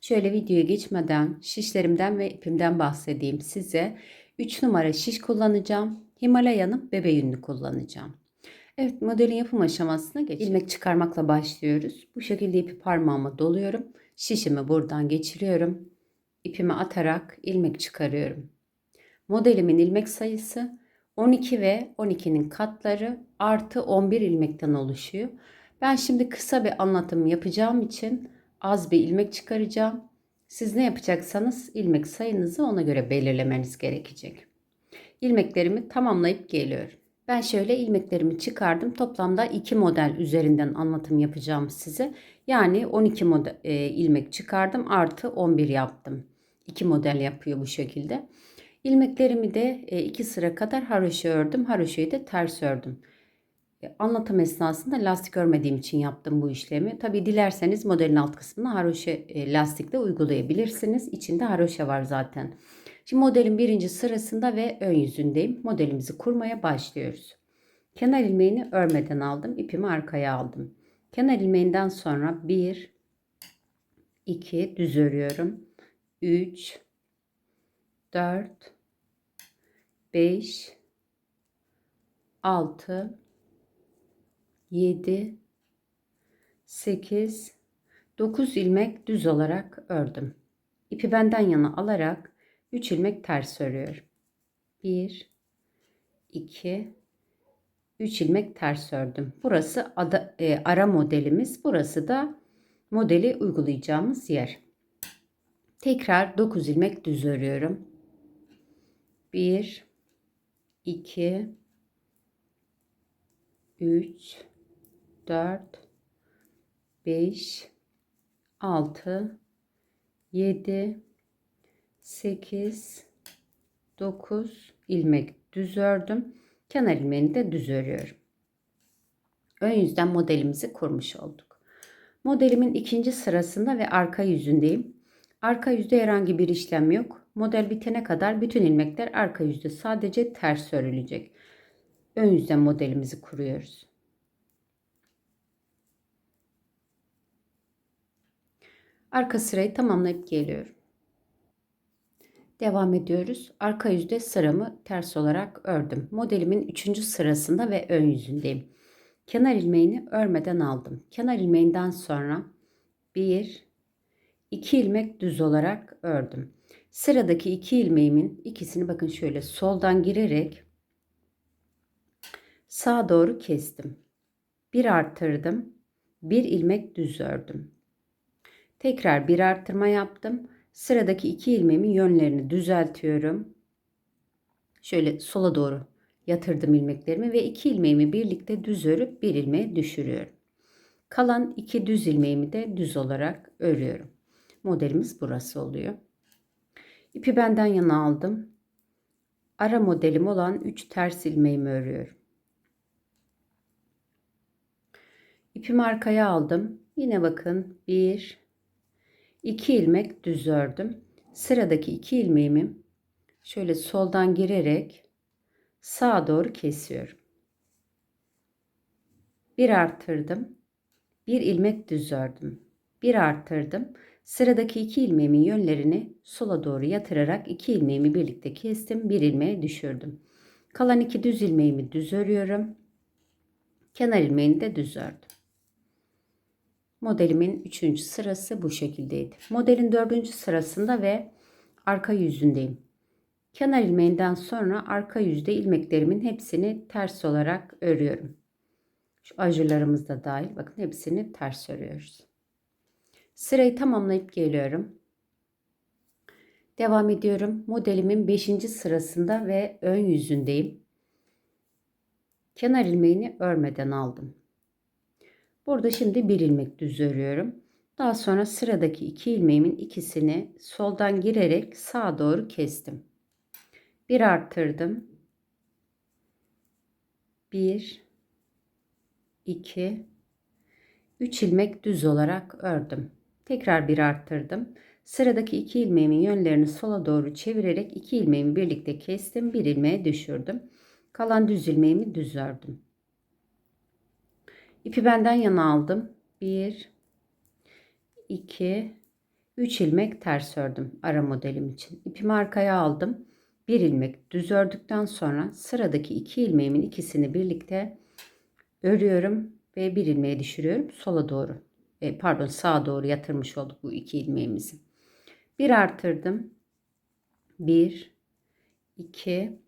Şöyle videoya geçmeden şişlerimden ve ipimden bahsedeyim size. 3 numara şiş kullanacağım. Himalaya'nın bebe yününü kullanacağım. Evet modelin yapım aşamasına geç. İlmek çıkarmakla başlıyoruz. Bu şekilde ipi parmağıma doluyorum. Şişimi buradan geçiriyorum. İpimi atarak ilmek çıkarıyorum. Modelimin ilmek sayısı 12 ve 12'nin katları artı 11 ilmekten oluşuyor. Ben şimdi kısa bir anlatım yapacağım için az bir ilmek çıkaracağım. Siz ne yapacaksanız ilmek sayınızı ona göre belirlemeniz gerekecek. İlmeklerimi tamamlayıp geliyorum. Ben şöyle ilmeklerimi çıkardım. Toplamda 2 model üzerinden anlatım yapacağım size. Yani 12 model e, ilmek çıkardım artı 11 yaptım. 2 model yapıyor bu şekilde. İlmeklerimi de 2 sıra kadar haroşa ördüm. Haroşayı da ters ördüm. E, anlatım esnasında lastik örmediğim için yaptım bu işlemi. Tabi dilerseniz modelin alt kısmına haroşa e, lastikle uygulayabilirsiniz. İçinde haroşa var zaten. Şimdi modelin birinci sırasında ve ön yüzündeyim. Modelimizi kurmaya başlıyoruz. Kenar ilmeğini örmeden aldım. ipimi arkaya aldım. Kenar ilmeğinden sonra 1 2 düz örüyorum. 3 4 5 6 7 8 9 ilmek düz olarak ördüm. İpi benden yana alarak 3 ilmek ters örüyorum. 1 2 3 ilmek ters ördüm. Burası ada, e, ara modelimiz. Burası da modeli uygulayacağımız yer. Tekrar 9 ilmek düz örüyorum. 1 2 3 4 5 6 7 8 9 ilmek düz ördüm. Kenar ilmeğini de düz örüyorum. Ön yüzden modelimizi kurmuş olduk. Modelimin ikinci sırasında ve arka yüzündeyim. Arka yüzde herhangi bir işlem yok. Model bitene kadar bütün ilmekler arka yüzde sadece ters örülecek. Ön yüzden modelimizi kuruyoruz. Arka sırayı tamamlayıp geliyorum. Devam ediyoruz. Arka yüzde sıramı ters olarak ördüm. Modelimin 3. sırasında ve ön yüzündeyim. Kenar ilmeğini örmeden aldım. Kenar ilmeğinden sonra 1 2 ilmek düz olarak ördüm. Sıradaki iki ilmeğimin ikisini bakın şöyle soldan girerek sağa doğru kestim. Bir arttırdım. Bir ilmek düz ördüm. Tekrar bir arttırma yaptım. Sıradaki iki ilmeğimin yönlerini düzeltiyorum. Şöyle sola doğru yatırdım ilmeklerimi ve iki ilmeğimi birlikte düz örüp bir ilmeğe düşürüyorum. Kalan iki düz ilmeğimi de düz olarak örüyorum. Modelimiz burası oluyor. İpi benden yana aldım. Ara modelim olan 3 ters ilmeğimi örüyorum. İpimi arkaya aldım. Yine bakın 1 2 ilmek düz ördüm. Sıradaki 2 ilmeğimi şöyle soldan girerek sağa doğru kesiyorum. Bir arttırdım. Bir ilmek düz ördüm. Bir arttırdım. Sıradaki iki ilmeğimin yönlerini sola doğru yatırarak iki ilmeğimi birlikte kestim. Bir ilmeğe düşürdüm. Kalan iki düz ilmeğimi düz örüyorum. Kenar ilmeğini de düz ördüm. Modelimin 3. sırası bu şekildeydi. Modelin 4. sırasında ve arka yüzündeyim. Kenar ilmeğinden sonra arka yüzde ilmeklerimin hepsini ters olarak örüyorum. Şu ajurlarımız da dahil. Bakın hepsini ters örüyoruz. Sırayı tamamlayıp geliyorum. Devam ediyorum. Modelimin 5. sırasında ve ön yüzündeyim. Kenar ilmeğini örmeden aldım. Burada şimdi bir ilmek düz örüyorum. Daha sonra sıradaki iki ilmeğimin ikisini soldan girerek sağa doğru kestim. Bir arttırdım. 1 2 3 ilmek düz olarak ördüm. Tekrar bir arttırdım. Sıradaki iki ilmeğimin yönlerini sola doğru çevirerek iki ilmeğimi birlikte kestim. Bir ilmeğe düşürdüm. Kalan düz ilmeğimi düz ördüm. İpi benden yana aldım. 1 2 3 ilmek ters ördüm ara modelim için. İpimi arkaya aldım. Bir ilmek düz ördükten sonra sıradaki iki ilmeğimin ikisini birlikte örüyorum ve bir ilmeğe düşürüyorum sola doğru. E, pardon sağa doğru yatırmış olduk bu iki ilmeğimizi. Bir artırdım. 1 2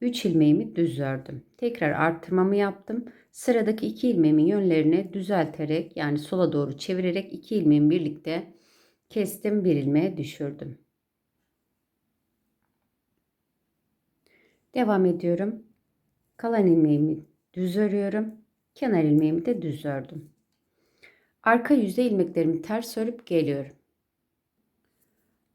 3 ilmeğimi düz ördüm. Tekrar artırmamı yaptım. Sıradaki iki ilmeğimin yönlerini düzelterek yani sola doğru çevirerek iki ilmeğimi birlikte kestim. Bir ilmeğe düşürdüm. Devam ediyorum. Kalan ilmeğimi düz örüyorum. Kenar ilmeğimi de düz ördüm. Arka yüzde ilmeklerimi ters örüp geliyorum.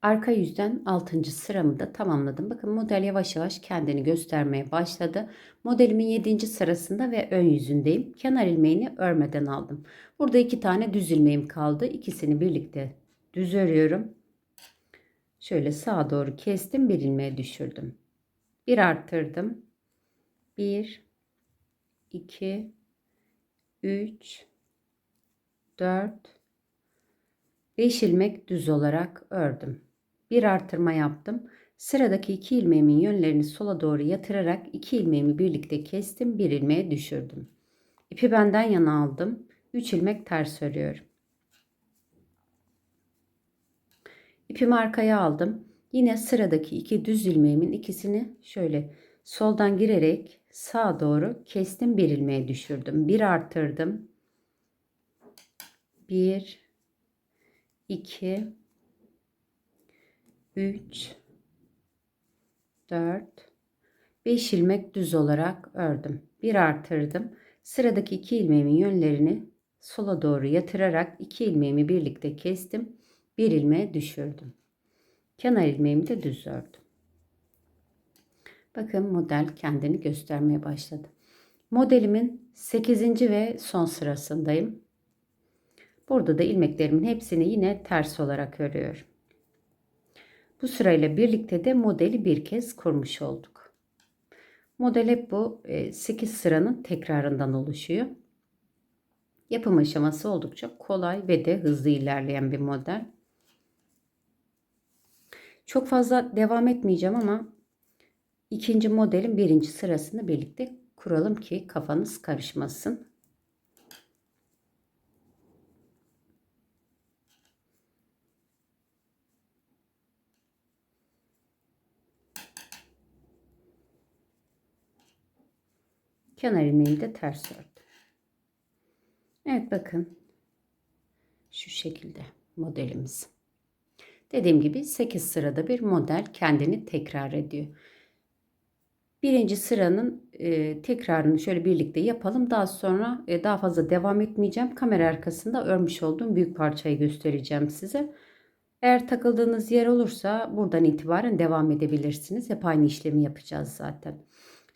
Arka yüzden 6. sıramı da tamamladım. Bakın model yavaş yavaş kendini göstermeye başladı. Modelimin 7. sırasında ve ön yüzündeyim. Kenar ilmeğini örmeden aldım. Burada iki tane düz ilmeğim kaldı. İkisini birlikte düz örüyorum. Şöyle sağa doğru kestim. Bir ilmeğe düşürdüm. Bir arttırdım. 1 2 3 4 5 ilmek düz olarak ördüm. Bir artırma yaptım. Sıradaki iki ilmeğimin yönlerini sola doğru yatırarak iki ilmeğimi birlikte kestim. Bir ilmeğe düşürdüm. İpi benden yana aldım. 3 ilmek ters örüyorum. İpimi arkaya aldım. Yine sıradaki iki düz ilmeğimin ikisini şöyle soldan girerek sağa doğru kestim bir ilmeğe düşürdüm. Bir arttırdım. 1 2 3 4 5 ilmek düz olarak ördüm. Bir artırdım. Sıradaki iki ilmeğimin yönlerini sola doğru yatırarak iki ilmeğimi birlikte kestim. Bir ilmeğe düşürdüm. Kenar ilmeğimi de düz ördüm. Bakın model kendini göstermeye başladı. Modelimin 8. ve son sırasındayım. Burada da ilmeklerimin hepsini yine ters olarak örüyorum. Bu sırayla birlikte de modeli bir kez kurmuş olduk. Model hep bu 8 e, sıranın tekrarından oluşuyor. Yapım aşaması oldukça kolay ve de hızlı ilerleyen bir model. Çok fazla devam etmeyeceğim ama ikinci modelin birinci sırasını birlikte kuralım ki kafanız karışmasın. Kenar ilmeğimi de ters ördüm. Evet bakın. Şu şekilde modelimiz. Dediğim gibi 8 sırada bir model kendini tekrar ediyor. Birinci sıranın e, tekrarını şöyle birlikte yapalım. Daha sonra e, daha fazla devam etmeyeceğim. Kamera arkasında örmüş olduğum büyük parçayı göstereceğim size. Eğer takıldığınız yer olursa buradan itibaren devam edebilirsiniz. Hep aynı işlemi yapacağız zaten.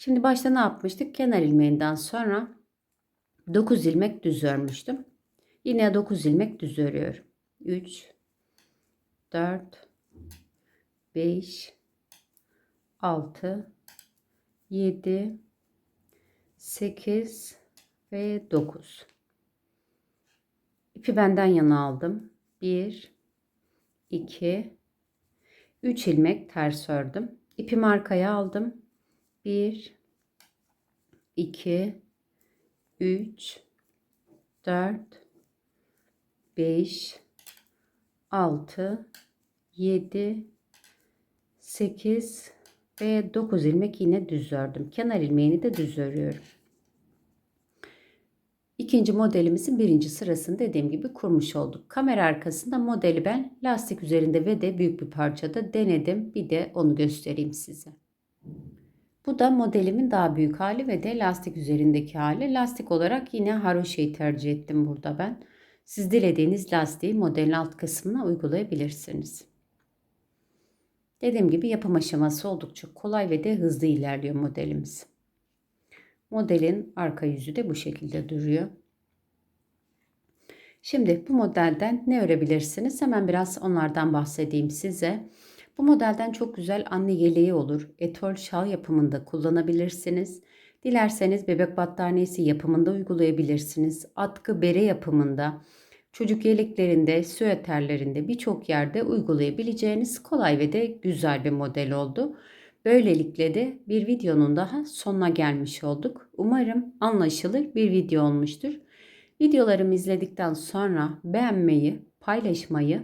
Şimdi başta ne yapmıştık? Kenar ilmeğinden sonra 9 ilmek düz örmüştüm. Yine 9 ilmek düz örüyorum. 3 4 5 6 7 8 ve 9 İpi benden yana aldım. 1 2 3 ilmek ters ördüm. İpimi arkaya aldım. 1 2 3 4 5 6 7 8 ve 9 ilmek yine düz ördüm. Kenar ilmeğini de düz örüyorum. İkinci modelimizin birinci sırasını dediğim gibi kurmuş olduk. Kamera arkasında modeli ben lastik üzerinde ve de büyük bir parçada denedim. Bir de onu göstereyim size. Bu da modelimin daha büyük hali ve de lastik üzerindeki hali. Lastik olarak yine haroşeyi tercih ettim burada ben. Siz dilediğiniz lastiği modelin alt kısmına uygulayabilirsiniz. Dediğim gibi yapım aşaması oldukça kolay ve de hızlı ilerliyor modelimiz. Modelin arka yüzü de bu şekilde duruyor. Şimdi bu modelden ne örebilirsiniz? Hemen biraz onlardan bahsedeyim size. Bu modelden çok güzel anne yeleği olur. Etol şal yapımında kullanabilirsiniz. Dilerseniz bebek battaniyesi yapımında uygulayabilirsiniz. Atkı bere yapımında, çocuk yeleklerinde, süeterlerinde birçok yerde uygulayabileceğiniz kolay ve de güzel bir model oldu. Böylelikle de bir videonun daha sonuna gelmiş olduk. Umarım anlaşılır bir video olmuştur. Videolarımı izledikten sonra beğenmeyi, paylaşmayı,